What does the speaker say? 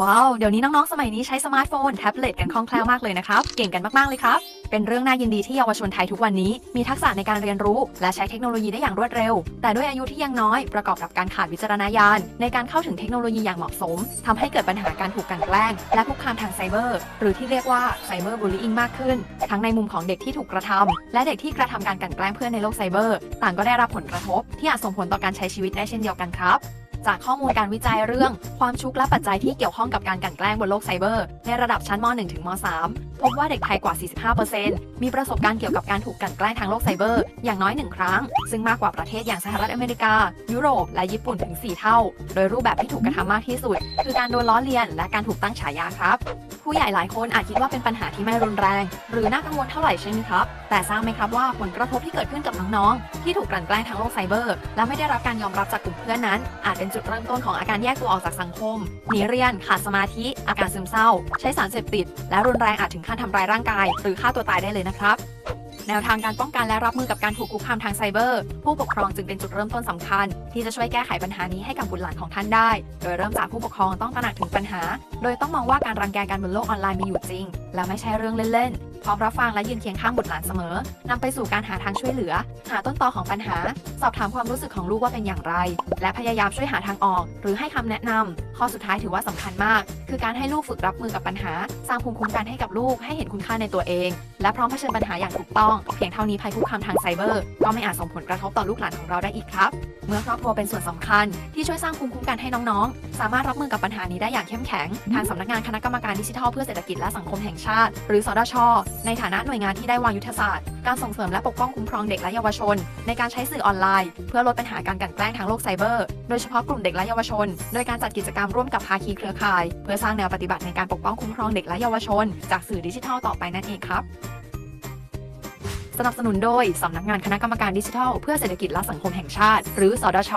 ว้าว เดี๋ยวนี้น้อง ๆ สมัยนี้ใช้สมาร์ทโฟน แท็บเล็ตกันคล่องแคล่วมากเลยนะครับ เก่งกันมาก ๆ เลยครับ เป็นเรื่องน่ายินดีที่เยาวชนไทยทุกวันนี้ มีทักษะในการเรียนรู้ และใช้เทคโนโลยีได้อย่างรวดเร็ว แต่ด้วยอายุที่ยังน้อยประกอบกับการขาดวิจารณญาณ ในการเข้าถึงเทคโนโลยีอย่างเหมาะสมทำให้เกิดปัญหาการถูกกลั่นแกล้ง และคุกคามทางไซเบอร์ หรือที่เรียกว่าไซเบอร์บูลลี่มากขึ้น ทั้งในมุมของเด็กที่ถูกกระทำและเด็กที่กระทำการกลั่นแกล้งเพื่อนในโลกไซเบอร์ ต่างก็ได้รับผลกระทบ ที่อาจส่งผลต่อการใช้ชีวิตได้เช่นเดียวกันครับ จากข้อมูลการวิจัยเรื่อง ความชุกและปัจจัยที่เกี่ยวข้องกับการกลั่นแกล้งบนโลกไซเบอร์ ในระดับชั้นม .1 ถึงม .3 พบว่าเด็กไทยกว่า 45%มีประสบการณ์เกี่ยวกับการถูกกลั่นแกล้งทางโลกไซเบอร์ อย่างน้อยหนึ่งครั้ง ซึ่งมากกว่าประเทศอย่างสหรัฐอเมริกา ยุโรป และญี่ปุ่นถึง 4 เท่า โดยรูปแบบที่ถูกกระทำมากที่สุด คือการโดนล้อเลียน และการถูกตั้งฉายาครับ ผู้ใหญ่หลายคนอาจคิดว่าเป็นปัญหาที่ไม่รุนแรง หรือน่ากังวลเท่าไหร่ใช่ไหมครับ แต่ทราบไหมครับว่าผลกระทบที่เกิดขึ้นกับน้องๆ ที่ถูกกลั่นแกล้งทางโลกไซเบอร์ และไม่ได้รับการยอมรับจากกลุ่มเพื่อนนั้น อาจเป็นจุดเริ่มต้นของอาการแยกตัวออกจากสังคมหนีเรียน ขาดสมาธิ อาการซึมเศร้า ใช้สารเสพติด และรุนแรงอาจถึงขั้นทำร้ายร่างกาย หรือฆ่าตัวตายได้เลยนะครับ แนวทางการป้องกันและรับมือกับการถูกคุกคามทางไซเบอร์ ผู้ปกครองจึงเป็นจุดเริ่มต้นสำคัญ ที่จะช่วยแก้ไขปัญหานี้ให้กับบุตรหลานของท่านได้ โดยเริ่มจากผู้ปกครองต้องตระหนักถึงปัญหา โดยต้องมองว่าการรังแกกันบนโลกออนไลน์มีอยู่จริง และไม่ใช่เรื่องเล่นๆพร้อมรับฟังและยืนเคียงข้างบุตรหลานเสมอ นำไปสู่การหาทางช่วยเหลือ หาต้นตอของปัญหา สอบถามความรู้สึกของลูกว่าเป็นอย่างไร และพยายามช่วยหาทางออก หรือให้คำแนะนำข้อสุดท้ายถือว่าสำคัญมาก คือการให้ลูกฝึกรับมือกับปัญหา สร้างภูมิคุ้มกันให้กับลูกให้เห็นคุณค่าในตัวเอง และพร้อมเผชิญปัญหาอย่างถูกต้อง เพียงเท่านี้ภัยคุกคามทางไซเบอร์ ก็ไม่อาจส่งผลกระทบต่อลูกหลานของเราได้อีกครับ เมื่อครอบครัวเป็นส่วนสำคัญ ที่ช่วยสร้างภูมิคุ้มกันให้น้องๆ สามารถรับมือกับปัญหานี้ได้อย่างเข้มแข็ง ทางสำนักงานคณะกรรมการดิจิทัลเพื่อเศรษฐกิจและสังคมแห่งชาติ หรือสดช ในฐานะหน่วยงานที่ได้วางยุทธศาสตร์ การส่งเสริมและปกป้องคุ้มครองเด็กและเยาวชน ในการใช้สื่อออนไลน์ เพื่อลดปัญหาการกลั่นแกล้งทางโลกไซเบอร์ โดยเฉพาะกลุ่มเด็กและเยาวชน โดยการจัดกิจกรรมร่วมกับภาคีเครือข่าย เพื่อสร้างแนวปฏิบัติในการปกป้องคุ้มครองเด็กและเยาวชน จากสื่อดิจิทัลต่อไปนั่นเองครับ สนับสนุนโดยสำนักงานคณะกรรมการดิจิทัล เพื่อเศรษฐกิจและสังคมแห่งชาติ หรือสดช